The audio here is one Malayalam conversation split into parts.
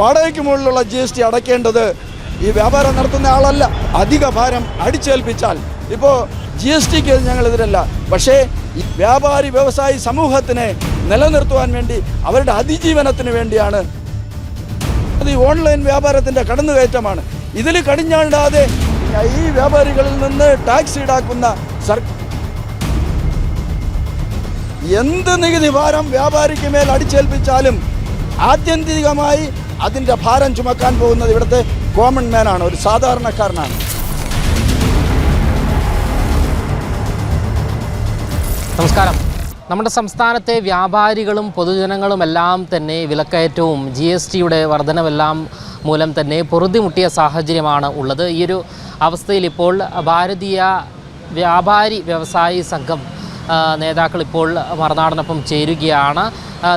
വാടകയ്ക്ക് മുകളിലുള്ള ജി എസ് ടി അടയ്ക്കേണ്ടത് ഈ വ്യാപാരം നടത്തുന്ന ആളല്ല. അധിക ഭാരം അടിച്ചേൽപ്പിച്ചാൽ. ഇപ്പോൾ ജി എസ് ടിക്ക് ഞങ്ങളെതിരല്ല പക്ഷേ വ്യാപാരി വ്യവസായി സമൂഹത്തിനെ നിലനിർത്തുവാൻ വേണ്ടി അവരുടെ അതിജീവനത്തിന് വേണ്ടിയാണ് അത് ഈ ഓൺലൈൻ വ്യാപാരത്തിന്റെ കടന്നുകയറ്റമാണ്. ഇതിൽ കടിഞ്ഞാണ്ടാതെ ഈ വ്യാപാരികളിൽ നിന്ന് ടാക്സ് ഈടാക്കുന്ന സർ എന്ത് നികുതി ഭാരം വ്യാപാരിക്ക് മേൽ അടിച്ചേൽപ്പിച്ചാലും ആത്യന്തികമായി അതിന്റെ ഭാരം ചുമക്കാൻ പോകുന്നത് ഇവിടുത്തെ കോമൺ മാനാണ് ഒരു സാധാരണക്കാരനാണ്. നമസ്കാരം. നമ്മുടെ സംസ്ഥാനത്തെ വ്യാപാരികളും പൊതുജനങ്ങളും എല്ലാം തന്നെ വിലക്കയറ്റവും ജി എസ് ടിയുടെ വർധനവെല്ലാം മൂലം തന്നെ പൊറുതിമുട്ടിയ സാഹചര്യമാണ് ഉള്ളത്. ഈ ഒരു അവസ്ഥയിൽ ഇപ്പോൾ ഭാരതീയ വ്യാപാരി വ്യവസായി സംഘം നേതാക്കൾ ഇപ്പോൾ മറുനാടനൊപ്പം ചേരുകയാണ്.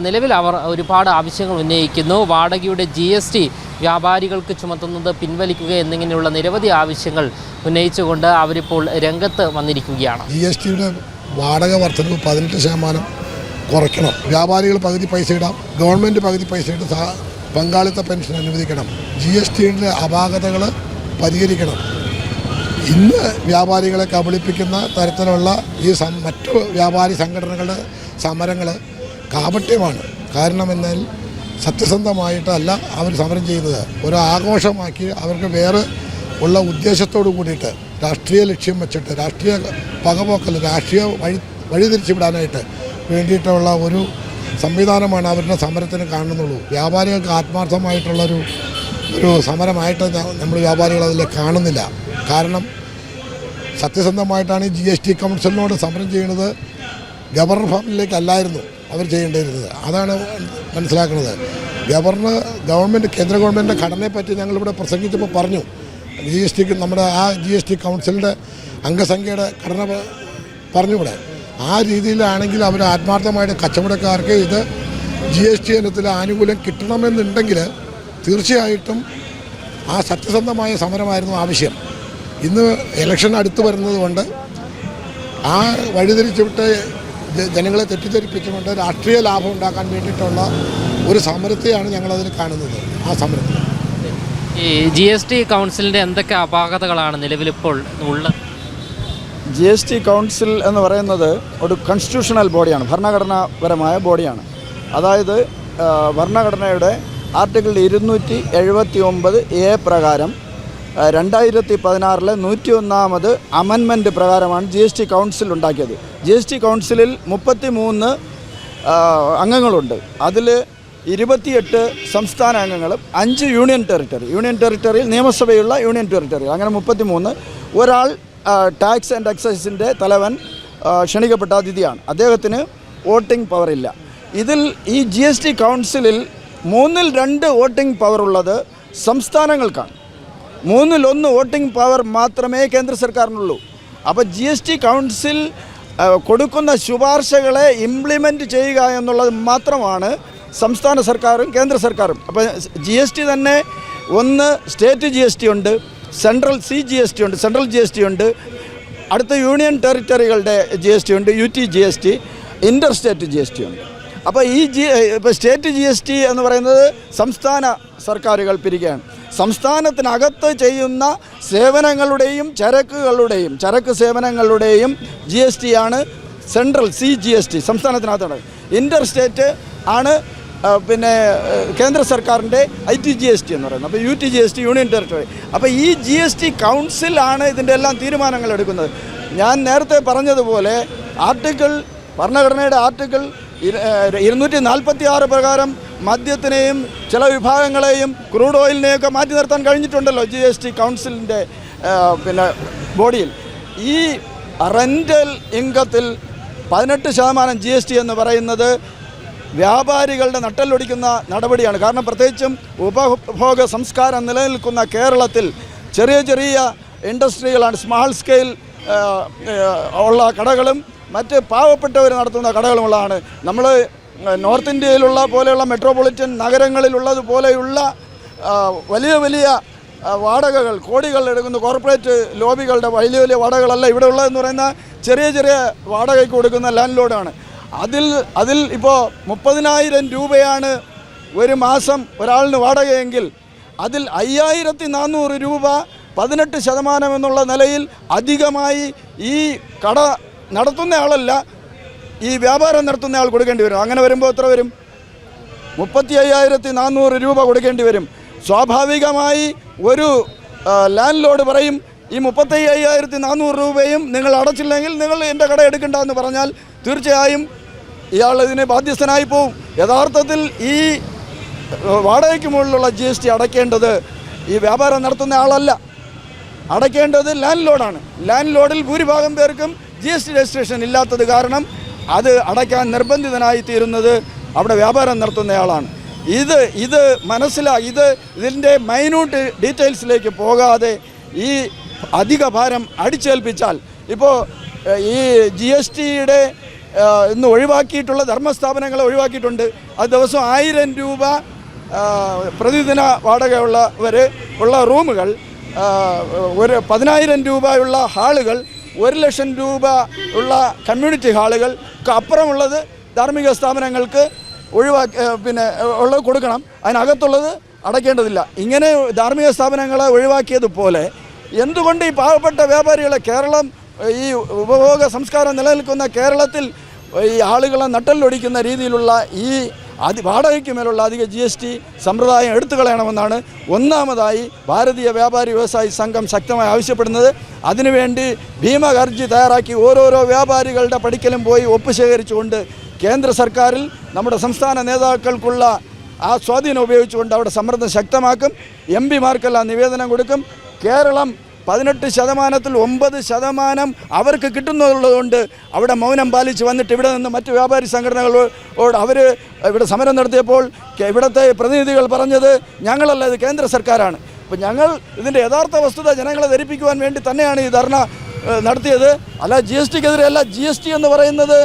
നിലവിൽ അവർ ഒരുപാട് ആവശ്യങ്ങൾ ഉന്നയിക്കുന്നു. വാടകയുടെ ജി എസ് ടി വ്യാപാരികൾക്ക് ചുമത്തുന്നത് പിൻവലിക്കുക എന്നിങ്ങനെയുള്ള നിരവധി ആവശ്യങ്ങൾ ഉന്നയിച്ചുകൊണ്ട് അവരിപ്പോൾ രംഗത്ത് വന്നിരിക്കുകയാണ്. ജി എസ് ടിയുടെ വാടക വർധനവ് പതിനെട്ട് ശതമാനം കുറയ്ക്കണം. വ്യാപാരികൾ പകുതി പൈസ ഇടാം. ഗവൺമെന്റ് പകുതി പൈസ ഇട്ട് പങ്കാളിത്ത പെൻഷൻ അനുവദിക്കണം. ജി എസ് ടിയുടെ അപാകതകൾ പരിഹരിക്കണം. ഇന്ന് വ്യാപാരികളെ കബളിപ്പിക്കുന്ന തരത്തിലുള്ള ഈ മറ്റു വ്യാപാരി സംഘടനകളുടെ സമരങ്ങൾ കാപട്യമാണ്. കാരണം എന്നാൽ സത്യസന്ധമായിട്ടല്ല അവർ സമരം ചെയ്യുന്നത്. ഒരു ആഘോഷമാക്കി അവർക്ക് വേറെ ഉള്ള ഉദ്ദേശത്തോടു കൂടിയിട്ട് രാഷ്ട്രീയ ലക്ഷ്യം വെച്ചിട്ട് രാഷ്ട്രീയ പകപോക്കൽ രാഷ്ട്രീയ വഴി വഴിതിരിച്ചുവിടാനായിട്ട് വേണ്ടിയിട്ടുള്ള ഒരു സംവിധാനമാണ് അവരുടെ സമരത്തിന് കാണുന്നുള്ളൂ. വ്യാപാരികൾക്ക് ആത്മാർത്ഥമായിട്ടുള്ളൊരു ഒരു സമരമായിട്ട് നമ്മൾ വ്യാപാരികൾ അതിൽ കാണുന്നില്ല. കാരണം സത്യസന്ധമായിട്ടാണ് ജി എസ് ടി കൗൺസിലിനോട് സമരം ചെയ്യുന്നത്. ഗവർണർ ഫാമിലേക്കല്ലായിരുന്നു അവർ ചെയ്യേണ്ടിയിരുന്നത്. അതാണ് മനസ്സിലാക്കുന്നത്. ഗവർണർ ഗവൺമെന്റ് കേന്ദ്ര ഗവൺമെന്റിന്റെ ഘടനയെപ്പറ്റി ഞങ്ങളിവിടെ പ്രസംഗിച്ചപ്പോൾ പറഞ്ഞു. ജി എസ് ടിക്ക് നമ്മുടെ ആ ജി എസ് ടി കൗൺസിലിന്റെ അംഗസംഖ്യയുടെ ഘടന പറഞ്ഞു പറഞ്ഞുകൂടെ? ആ രീതിയിലാണെങ്കിൽ അവർ ആത്മാർത്ഥമായിട്ട് കച്ചവടക്കാർക്ക് ഇത് ജി എസ് ടി ഇനത്തിൽ ആനുകൂല്യം കിട്ടണമെന്നുണ്ടെങ്കിൽ തീർച്ചയായിട്ടും ആ സത്യസന്ധമായ സമരമായിരുന്നു ആവശ്യം. ഇന്ന് ഇലക്ഷൻ അടുത്ത് വരുന്നതുകൊണ്ട് ആ വഴിതിരിച്ചുവിട്ട് ജനങ്ങളെ തെറ്റിദ്ധരിപ്പിച്ചുകൊണ്ട് രാഷ്ട്രീയ ലാഭം ഉണ്ടാക്കാൻ വേണ്ടിയിട്ടുള്ള ഒരു സമരത്തെയാണ് ഞങ്ങളതിൽ കാണുന്നത് ആ സമരത്തിൽ. ഈ ജി എസ് ടി കൗൺസിലിന്റെ എന്തൊക്കെ അപാകതകളാണ് നിലവിലിപ്പോൾ ഉള്ളത്? ജി എസ് ടി കൗൺസിൽ എന്ന് പറയുന്നത് ഒരു കോൺസ്റ്റിറ്റ്യൂഷണൽ ബോഡിയാണ് ഭരണഘടനാപരമായ ബോഡിയാണ് അതായത് ഭരണഘടനയുടെ ആർട്ടിക്കിൾ ഇരുന്നൂറ്റി എഴുപത്തി ഒമ്പത് എ പ്രകാരം രണ്ടായിരത്തി പതിനാറിലെ നൂറ്റി ഒന്നാമത് അമൻമെന്റ് പ്രകാരമാണ് ജി എസ് ടി കൗൺസിൽ ഉണ്ടാക്കിയത്. ജി എസ് ടി കൗൺസിലിൽ മുപ്പത്തി മൂന്ന് അംഗങ്ങളുണ്ട്. അതിൽ ഇരുപത്തിയെട്ട് സംസ്ഥാന അംഗങ്ങളും അഞ്ച് യൂണിയൻ ടെറിട്ടറി യൂണിയൻ ടെറിട്ടറിയിൽ നിയമസഭയുള്ള യൂണിയൻ ടെറിട്ടറി അങ്ങനെ മുപ്പത്തി മൂന്ന് ഒരാൾ ടാക്സ് ആൻഡ് എക്സൈസിന്റെ തലവൻ ക്ഷണിക്കപ്പെട്ട അതിഥിയാണ്. അദ്ദേഹത്തിന് വോട്ടിംഗ് പവറില്ല. ഇതിൽ ഈ ജി എസ് ടി കൗൺസിലിൽ മൂന്നിൽ രണ്ട് വോട്ടിംഗ് പവർ ഉള്ളത് സംസ്ഥാനങ്ങൾക്കാണ്. മൂന്നിൽ ഒന്ന് വോട്ടിംഗ് പവർ മാത്രമേ കേന്ദ്ര സർക്കാരിനുള്ളൂ. അപ്പോൾ ജി എസ് ടി കൗൺസിൽ കൊടുക്കുന്ന ശുപാർശകളെ ഇംപ്ലിമെന്റ് ചെയ്യുക എന്നുള്ളത് മാത്രമാണ് സംസ്ഥാന സർക്കാരും കേന്ദ്ര സർക്കാരും. അപ്പോൾ ജി എസ് ടി തന്നെ ഒന്ന് സ്റ്റേറ്റ് ജി എസ് ടി ഉണ്ട് central C G S T ഉണ്ട് സെൻട്രൽ ജി എസ് ടി ഉണ്ട് അടുത്ത യൂണിയൻ ടെറിറ്ററികളുടെ ജി എസ് ടി ഉണ്ട് U T G S T inter state G S T ഉണ്ട്. അപ്പോൾ ഈ ജി ഇപ്പോൾ സ്റ്റേറ്റ് ജി എസ് ടി എന്ന് പറയുന്നത് സംസ്ഥാന സർക്കാരുകൾ പിരിക്കുകയാണ്. സംസ്ഥാനത്തിനകത്ത് ചെയ്യുന്ന സേവനങ്ങളുടെയും ചരക്കുകളുടെയും ചരക്ക് സേവനങ്ങളുടെയും ജി എസ് ടി ആണ് central C G S T സംസ്ഥാനത്തിനകത്താണ്. Inter state ആണ് പിന്നെ കേന്ദ്ര സർക്കാരിന്റെ I T G S T എന്ന് പറയുന്നത്. അപ്പോൾ U T G S T union territory. അപ്പോൾ ഈ ജി എസ് ടി കൗൺസിലാണ് ഇതിന്റെ എല്ലാം തീരുമാനങ്ങൾ എടുക്കുന്നത്. ഞാൻ നേരത്തെ പറഞ്ഞതുപോലെ ആർട്ടിക്കിൾ ഭരണഘടനയുടെ ആർട്ടിക്കിൾ ഇരുന്നൂറ്റി നാൽപ്പത്തി ആറ് പ്രകാരം മദ്യത്തിനെയും ചില വിഭാഗങ്ങളെയും ക്രൂഡ് ഓയിലിനെയൊക്കെ മാറ്റി നിർത്താൻ കഴിഞ്ഞിട്ടുണ്ടല്ലോ ജി എസ് ടി കൗൺസിലിന്റെ പിന്നെ ബോഡിയിൽ. ഈ റെന്റൽ ഇൻകത്തിൽ പതിനെട്ട് ശതമാനം ജി എസ് ടി എന്ന് പറയുന്നത് വ്യാപാരികളുടെ നട്ടലൊടിക്കുന്ന നടപടിയാണ്. കാരണം പ്രത്യേകിച്ചും ഉപഭോഗ സംസ്കാരം നിലനിൽക്കുന്ന കേരളത്തിൽ ചെറിയ ചെറിയ ഇൻഡസ്ട്രികളാണ് സ്മാൾ സ്കെയിൽ ഉള്ള കടകളും മറ്റ് പാവപ്പെട്ടവർ നടത്തുന്ന കടകളുമുള്ളതാണ് നമ്മൾ നോർത്ത് ഇന്ത്യയിലുള്ള പോലെയുള്ള മെട്രോപൊളിറ്റൻ നഗരങ്ങളിലുള്ളത് പോലെയുള്ള വലിയ വലിയ വാടകകൾ കോടികൾ എടുക്കുന്ന കോർപ്പറേറ്റ് ലോബികളുടെ വലിയ വലിയ വാടകകളല്ല ഇവിടെ ഉള്ളതെന്ന് പറയുന്ന ചെറിയ ചെറിയ വാടകയ്ക്ക് കൊടുക്കുന്ന ലാൻഡ് ലോഡാണ് അതിൽ അതിൽ ഇപ്പോൾ മുപ്പതിനായിരം രൂപയാണ് ഒരു മാസം ഒരാളിന് വാടകയെങ്കിൽ അതിൽ അയ്യായിരത്തി നാനൂറ് രൂപ പതിനെട്ട് ശതമാനം എന്നുള്ള നിലയിൽ അധികമായി ഈ കട നടത്തുന്ന ആളല്ല. ഈ വ്യാപാരം നടത്തുന്ന ആൾ കൊടുക്കേണ്ടി വരും. അങ്ങനെ വരുമ്പോൾ എത്ര വരും? മുപ്പത്തി അയ്യായിരത്തി നാനൂറ് രൂപ കൊടുക്കേണ്ടി വരും. സ്വാഭാവികമായി ഒരു ലാൻഡ് ലോഡ് പറയും ഈ മുപ്പത്തി അയ്യായിരത്തി നാനൂറ് രൂപയും നിങ്ങൾ അടച്ചില്ലെങ്കിൽ നിങ്ങൾ എന്റെ കട എടുക്കണ്ട എന്ന് പറഞ്ഞാൽ തീർച്ചയായും ഇയാൾ ഇതിന് ബാധ്യസ്ഥനായി പോവും. യഥാർത്ഥത്തിൽ ഈ വാടകയ്ക്ക് മുകളിലുള്ള ജി എസ് ടി അടയ്ക്കേണ്ടത് ഈ വ്യാപാരം നടത്തുന്ന ആളല്ല. അടയ്ക്കേണ്ടത് ലാൻഡ് ലോഡാണ് ലാൻഡ് ലോഡിൽ ഭൂരിഭാഗം പേർക്കും ജി എസ് ടി രജിസ്ട്രേഷൻ ഇല്ലാത്തത് കാരണം അത് അടയ്ക്കാൻ നിർബന്ധിതനായി തീരുന്നത് അവിടെ വ്യാപാരം നടത്തുന്നയാളാണ്. ഇത് ഇത് മനസ്സിലാ ഇത് ഇതിന്റെ മൈന്യൂട്ട് ഡീറ്റെയിൽസിലേക്ക് പോകാതെ ഈ അധിക ഭാരം അടിച്ചേൽപ്പിച്ചാൽ ഇപ്പോൾ ഈ ജി എസ് ടിയുടെ ഇന്ന് ഒഴിവാക്കിയിട്ടുള്ള ധർമ്മസ്ഥാപനങ്ങളെ ഒഴിവാക്കിയിട്ടുണ്ട്. അത് ദിവസം ആയിരം രൂപ പ്രതിദിന വാടകയുള്ളവർ ഉള്ള റൂമുകൾ ഒരു പതിനായിരം രൂപയുള്ള ഹാളുകൾ ഒരു ലക്ഷം രൂപ ഉള്ള കമ്മ്യൂണിറ്റി ഹാളുകൾക്ക് അപ്പുറമുള്ളത് ധാർമ്മിക സ്ഥാപനങ്ങൾക്ക് ഒഴിവാക്കി പിന്നെ ഉള്ളത് കൊടുക്കണം. അതിനകത്തുള്ളത് അടയ്ക്കേണ്ടതില്ല. ഇങ്ങനെ ധാർമ്മിക സ്ഥാപനങ്ങളെ ഒഴിവാക്കിയതുപോലെ എന്തുകൊണ്ട് ഈ പാവപ്പെട്ട വ്യാപാരികളെ കേരളം ഈ ഉപഭോഗ സംസ്കാരം നിലനിൽക്കുന്ന കേരളത്തിൽ ഈ ആളുകളെ നട്ടലിലൊടിക്കുന്ന രീതിയിലുള്ള ഈ അതി വാടകയ്ക്ക് മേലുള്ള അധിക ജി എസ് ടി സമ്പ്രദായം എടുത്തു കളയണമെന്നാണ് ഒന്നാമതായി ഭാരതീയ വ്യാപാരി വ്യവസായി സംഘം ശക്തമായി ആവശ്യപ്പെടുന്നത്. അതിനുവേണ്ടി ഭീമഹർജി തയ്യാറാക്കി ഓരോരോ വ്യാപാരികളുടെ പടിക്കലും പോയി ഒപ്പ് ശേഖരിച്ചുകൊണ്ട് കേന്ദ്ര സർക്കാരിൽ നമ്മുടെ സംസ്ഥാന നേതാക്കൾക്കുള്ള ആ സ്വാധീനം ഉപയോഗിച്ചുകൊണ്ട് അവിടെ സമ്മർദ്ദം ശക്തമാക്കും. എം പിമാർക്കെല്ലാം നിവേദനം കൊടുക്കും. കേരളം പതിനെട്ട് ശതമാനത്തിൽ ഒമ്പത് ശതമാനം അവർക്ക് കിട്ടുന്നതുള്ളതുകൊണ്ട് അവിടെ മൗനം പാലിച്ച് വന്നിട്ട് ഇവിടെ നിന്ന് മറ്റ് വ്യാപാരി സംഘടനകളോട് അവർ ഇവിടെ സമരം നടത്തിയപ്പോൾ ഇവിടുത്തെ പ്രതിനിധികൾ പറഞ്ഞത് ഞങ്ങളല്ല ഇത് കേന്ദ്ര സർക്കാരാണ്. അപ്പോൾ ഞങ്ങൾ ഇതിന്റെ യഥാർത്ഥ വസ്തുത ജനങ്ങളെ ധരിപ്പിക്കുവാൻ വേണ്ടി തന്നെയാണ് ഈ ധർണ നടത്തിയത്. അല്ല ജി എസ് ടിക്കെതിരെയല്ല ജി എസ് ടി എന്ന് പറയുന്നത്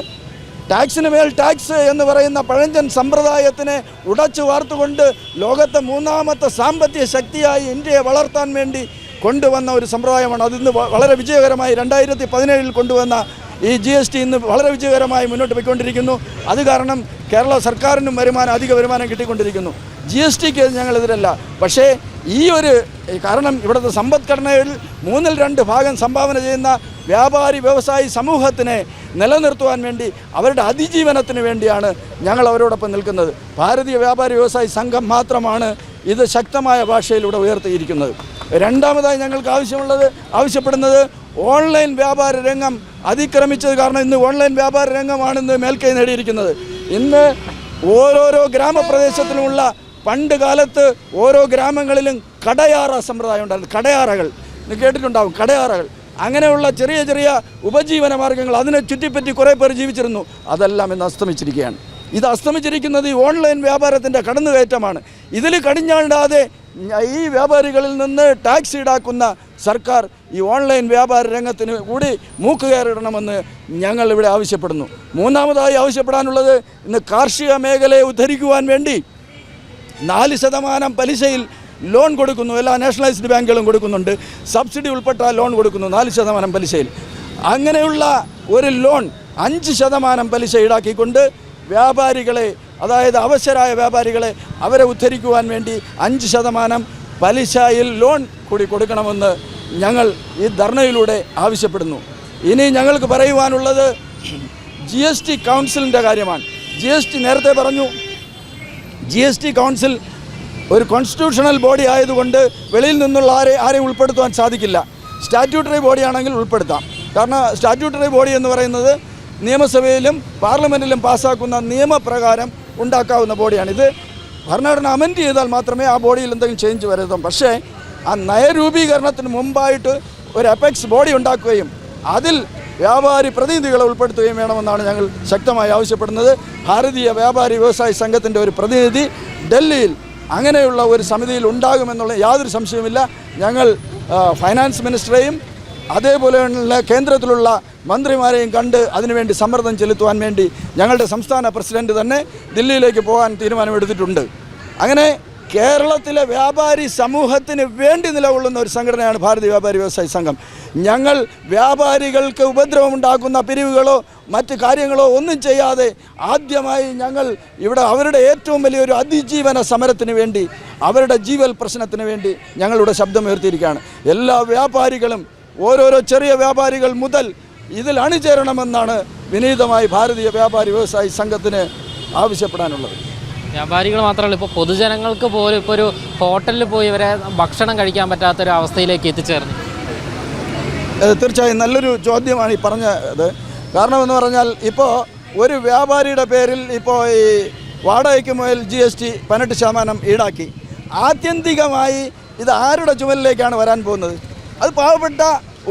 ടാക്സിന് മേൽ ടാക്സ് എന്ന് പറയുന്ന പഴഞ്ചൻ സമ്പ്രദായത്തിനെ ഉടച്ചു വാർത്തുകൊണ്ട് ലോകത്തെ മൂന്നാമത്തെ സാമ്പത്തിക ശക്തിയായി ഇന്ത്യയെ വളർത്താൻ വേണ്ടി കൊണ്ടുവന്ന ഒരു സമ്പ്രദായമാണ്. അതിന്ന് വളരെ വിജയകരമായി രണ്ടായിരത്തി പതിനേഴിൽ കൊണ്ടുവന്ന ഈ ജി എസ് ടി ഇന്ന് വളരെ വിജയകരമായി മുന്നോട്ട് പോയിക്കൊണ്ടിരിക്കുന്നു. അത് കാരണം കേരള സർക്കാരിനും വരുമാനം അധിക വരുമാനം കിട്ടിക്കൊണ്ടിരിക്കുന്നു. ജി എസ് ടിക്ക് ഞങ്ങളെതിരല്ല പക്ഷേ ഈ ഒരു കാരണം ഇവിടുത്തെ സമ്പദ്ഘടനയിൽ മൂന്നിൽ രണ്ട് ഭാഗം സംഭാവന ചെയ്യുന്ന വ്യാപാരി വ്യവസായി സമൂഹത്തിനെ നിലനിർത്തുവാൻ വേണ്ടി അവരുടെ അതിജീവനത്തിന് വേണ്ടിയാണ് ഞങ്ങൾ അവരോടൊപ്പം നിൽക്കുന്നത്. ഭാരതീയ വ്യാപാരി വ്യവസായി സംഘം മാത്രമാണ് ഇത് ശക്തമായ ഭാഷയിലൂടെ ഉയർത്തിയിരിക്കുന്നത്. രണ്ടാമതായി ഞങ്ങൾക്ക് ആവശ്യമുള്ളത് ആവശ്യപ്പെടുന്നത് ഓൺലൈൻ വ്യാപാര രംഗം അതിക്രമിച്ചത് കാരണം ഇന്ന് ഓൺലൈൻ വ്യാപാര രംഗമാണ് ഇന്ന് മേൽക്കൈ നേടിയിരിക്കുന്നത്. ഇന്ന് ഓരോരോ ഗ്രാമപ്രദേശത്തിലുമുള്ള പണ്ട് കാലത്ത് ഓരോ ഗ്രാമങ്ങളിലും കടയാറ സമ്പ്രദായം ഉണ്ടായിരുന്നു. കടയാറകൾ. കേട്ടിട്ടുണ്ടാവും കടയാറകൾ. അങ്ങനെയുള്ള ചെറിയ ചെറിയ ഉപജീവന മാർഗങ്ങൾ അതിനെ ചുറ്റിപ്പറ്റി കുറേ പേർ ജീവിച്ചിരുന്നു. അതെല്ലാം ഇന്ന് അസ്തമിച്ചിരിക്കുകയാണ്. ഇത് അസ്തമിച്ചിരിക്കുന്നത് ഈ ഓൺലൈൻ വ്യാപാരത്തിന്റെ കടന്നുകയറ്റമാണ്. ഇതിൽ കടിഞ്ഞാണ്ടാതെ ഈ വ്യാപാരികളിൽ നിന്ന് ടാക്സ് ഈടാക്കുന്ന സർക്കാർ ഈ ഓൺലൈൻ വ്യാപാര രംഗത്തിന് കൂടി മൂക്കുകയറിടണമെന്ന് ഞങ്ങൾ ഇവിടെ ആവശ്യപ്പെടുന്നു. മൂന്നാമതായി ആവശ്യപ്പെടാനുള്ളത് ഇന്ന് കാർഷിക മേഖലയെ ഉദ്ധരിക്കുവാൻ വേണ്ടി നാല് ശതമാനം പലിശയിൽ ലോൺ കൊടുക്കുന്നു. എല്ലാ നാഷണലൈസ്ഡ് ബാങ്കുകളും കൊടുക്കുന്നുണ്ട്. സബ്സിഡി ഉൾപ്പെട്ട ലോൺ കൊടുക്കുന്നു നാല് ശതമാനം പലിശയിൽ. അങ്ങനെയുള്ള ഒരു ലോൺ അഞ്ച് ശതമാനം പലിശ ഈടാക്കിക്കൊണ്ട് വ്യാപാരികളെ അതായത് അവശരായ വ്യാപാരികളെ അവരെ ഉദ്ധരിക്കുവാൻ വേണ്ടി അഞ്ച് ശതമാനം പലിശയിൽ ലോൺ കൂടി കൊടുക്കണമെന്ന് ഞങ്ങൾ ഈ ധർണയിലൂടെ ആവശ്യപ്പെടുന്നു. ഇനി ഞങ്ങൾക്ക് പറയുവാനുള്ളത് ജി എസ് ടി കൗൺസിലിന്റെ കാര്യമാണ്. ജി എസ് ടി നേരത്തെ പറഞ്ഞു ജി എസ് ടി കൗൺസിൽ ഒരു കോൺസ്റ്റിറ്റ്യൂഷണൽ ബോഡി ആയതുകൊണ്ട് വെളിയിൽ നിന്നുള്ള ആരെ ആരെ ഉൾപ്പെടുത്തുവാൻ സാധിക്കില്ല. സ്റ്റാറ്റ്യൂട്ടറി ബോഡിയാണെങ്കിൽ ഉൾപ്പെടുത്താം. കാരണം സ്റ്റാറ്റ്യൂട്ടറി ബോഡി എന്ന് പറയുന്നത് നിയമസഭയിലും പാർലമെന്റിലും പാസ്സാക്കുന്ന നിയമപ്രകാരം ഉണ്ടാക്കാവുന്ന ബോഡിയാണ്. ഇത് ഭരണഘടന അമെൻഡ് ചെയ്താൽ മാത്രമേ ആ ബോഡിയിൽ എന്തെങ്കിലും ചേഞ്ച് വരുത്തും പക്ഷേ ആ നയരൂപീകരണത്തിന് മുമ്പായിട്ട് ഒരു അപെക്സ് ബോഡി ഉണ്ടാക്കുകയും അതിൽ വ്യാപാരി പ്രതിനിധികളെ ഉൾപ്പെടുത്തുകയും വേണമെന്നാണ് ഞങ്ങൾ ശക്തമായി ആവശ്യപ്പെടുന്നത്. ഭാരതീയ വ്യാപാരി വ്യവസായ സംഘത്തിന്റെ ഒരു പ്രതിനിധി ഡൽഹിയിൽ അങ്ങനെയുള്ള ഒരു സമിതിയിൽ ഉണ്ടാകുമെന്നുള്ള യാതൊരു സംശയവുമില്ല. ഞങ്ങൾ ഫൈനാൻസ് മിനിസ്റ്ററെയും അതേപോലെയുള്ള കേന്ദ്രത്തിലുള്ള മന്ത്രിമാരെയും കണ്ട് അതിനുവേണ്ടി സമ്മർദ്ദം ചെലുത്തുവാൻ വേണ്ടി ഞങ്ങളുടെ സംസ്ഥാന പ്രസിഡന്റ് തന്നെ ദില്ലിയിലേക്ക് പോകാൻ തീരുമാനമെടുത്തിട്ടുണ്ട്. അങ്ങനെ കേരളത്തിലെ വ്യാപാരി സമൂഹത്തിന് വേണ്ടി നിലകൊള്ളുന്ന ഒരു സംഘടനയാണ് ഭാരതീയ വ്യാപാരി വ്യവസായി സംഘം. ഞങ്ങൾ വ്യാപാരികൾക്ക് ഉപദ്രവമുണ്ടാക്കുന്ന പിരിവുകളോ മറ്റ് കാര്യങ്ങളോ ഒന്നും ചെയ്യാതെ ആദ്യമായി ഞങ്ങൾ ഇവിടെ അവരുടെ ഏറ്റവും വലിയൊരു അതിജീവന സമരത്തിന് വേണ്ടി അവരുടെ ജീവൽ പ്രശ്നത്തിന് വേണ്ടി ഞങ്ങളുടെ ശബ്ദമുയർത്തിയിരിക്കുകയാണ്. എല്ലാ വ്യാപാരികളും ഓരോരോ ചെറിയ വ്യാപാരികൾ മുതൽ ഇതിൽ അണിചേരണമെന്നാണ് വിനീതമായി ഭാരതീയ വ്യാപാരി വ്യവസായി സംഘത്തിന് ആവശ്യപ്പെടാനുള്ളത്. വ്യാപാരികൾ മാത്രമല്ല ഇപ്പോൾ പൊതുജനങ്ങൾക്ക് പോലും ഇപ്പോൾ ഒരു ഹോട്ടലിൽ പോയി ഇവരെ ഭക്ഷണം കഴിക്കാൻ പറ്റാത്തൊരു അവസ്ഥയിലേക്ക് എത്തിച്ചേർന്നു. തീർച്ചയായും നല്ലൊരു ചോദ്യമാണ് ഈ പറഞ്ഞത്. കാരണമെന്ന് പറഞ്ഞാൽ ഇപ്പോൾ ഒരു വ്യാപാരിയുടെ പേരിൽ ഇപ്പോൾ ഈ വാടകയ്ക്ക് മുതൽ ജി എസ് ടി പതിനെട്ട് ശതമാനം ഈടാക്കി. ആത്യന്തികമായി ഇത് ആരുടെ ചുമലിലേക്കാണ് വരാൻ പോകുന്നത്? അത് പാവപ്പെട്ട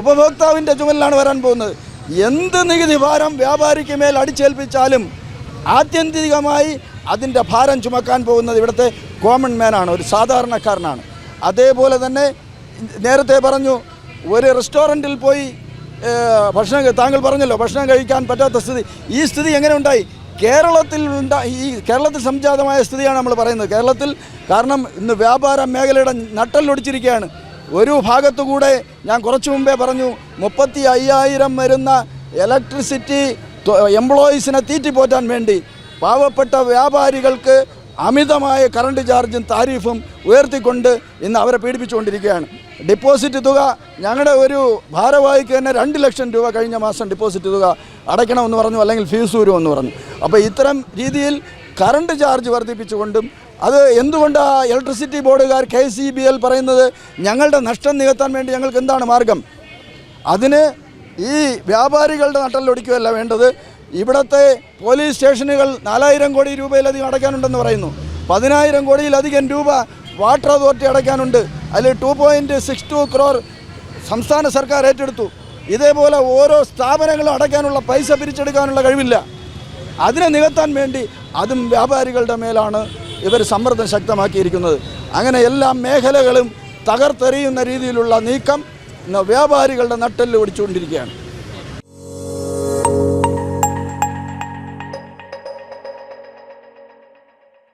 ഉപഭോക്താവിന്റെ ചുമലിലാണ് വരാൻ പോകുന്നത്. എന്ത് നികുതി ഭാരം വ്യാപാരിക്ക് മേൽ അടിച്ചേൽപ്പിച്ചാലും ആത്യന്തികമായി അതിന്റെ ഭാരം ചുമക്കാൻ പോകുന്നത് ഇവിടുത്തെ കോമൺ മാനാണ് ഒരു സാധാരണക്കാരനാണ്. അതേപോലെ തന്നെ നേരത്തെ പറഞ്ഞു ഒരു റെസ്റ്റോറന്റിൽ പോയി ഭക്ഷണം താങ്കൾ പറഞ്ഞല്ലോ ഭക്ഷണം കഴിക്കാൻ പറ്റാത്ത സ്ഥിതി. ഈ സ്ഥിതി എങ്ങനെ ഉണ്ടായി? കേരളത്തിൽ ഉണ്ടാ ഈ കേരളത്തിൽ സംജാതമായ സ്ഥിതിയാണ് നമ്മൾ പറയുന്നത്. കേരളത്തിൽ കാരണം ഇന്ന് വ്യാപാര മേഖലയുടെ നട്ടല്ലൊടിച്ചിരിക്കുകയാണ് ഒരു ഭാഗത്തുകൂടെ ഞാൻ കുറച്ചു മുമ്പേ പറഞ്ഞു മുപ്പത്തി അയ്യായിരം വരുന്ന ഇലക്ട്രിസിറ്റി എംപ്ലോയീസിനെ തീറ്റിപ്പോറ്റാൻ വേണ്ടി പാവപ്പെട്ട വ്യാപാരികൾക്ക് അമിതമായ കറണ്ട് ചാർജും താരിഫും ഉയർത്തിക്കൊണ്ട് ഇന്ന് അവരെ പീഡിപ്പിച്ചുകൊണ്ടിരിക്കുകയാണ്. ഡിപ്പോസിറ്റ് തുക ഞങ്ങളുടെ ഒരു ഭാരവാഹിക്ക് തന്നെ രണ്ട് ലക്ഷം രൂപ കഴിഞ്ഞ മാസം ഡിപ്പോസിറ്റ് തുക അടയ്ക്കണമെന്ന് പറഞ്ഞു അല്ലെങ്കിൽ ഫീസ് വരുമെന്ന് പറഞ്ഞു. അപ്പോൾ ഇത്തരം രീതിയിൽ കറണ്ട് ചാർജ് വർദ്ധിപ്പിച്ചുകൊണ്ടും അത് എന്തുകൊണ്ടാണ് ഇലക്ട്രിസിറ്റി ബോർഡുകാർ കെ സി ബി എൽ പറയുന്നത്? ഞങ്ങളുടെ നഷ്ടം നികത്താൻ വേണ്ടി ഞങ്ങൾക്ക് എന്താണ് മാർഗം? അതിന് ഈ വ്യാപാരികളുടെ നട്ടലൊടിക്കുകയല്ല വേണ്ടത്. ഇവിടുത്തെ പോലീസ് സ്റ്റേഷനുകൾ നാലായിരം കോടി രൂപയിലധികം അടയ്ക്കാനുണ്ടെന്ന് പറയുന്നു. പതിനായിരം കോടിയിലധികം രൂപ വാട്ടർ അതോറിറ്റി അടയ്ക്കാനുണ്ട്. അതിൽ two point six two crore സംസ്ഥാന സർക്കാർ ഏറ്റെടുത്തു. ഇതേപോലെ ഓരോ സ്ഥാപനങ്ങളും അടയ്ക്കാനുള്ള പൈസ പിരിച്ചെടുക്കാനുള്ള കഴിവില്ല. അതിനെ നികത്താൻ വേണ്ടി അതും വ്യാപാരികളുടെ മേലാണ് ഇവർ സമ്മർദ്ദം ശക്തമാക്കിയിരിക്കുന്നത്. അങ്ങനെ എല്ലാ മേഖലകളും തകർത്തെറിയുന്ന രീതിയിലുള്ള നീക്കം വ്യാപാരികളുടെ നട്ടെല്ല് പിടിച്ചുകൊണ്ടിരിക്കുകയാണ്.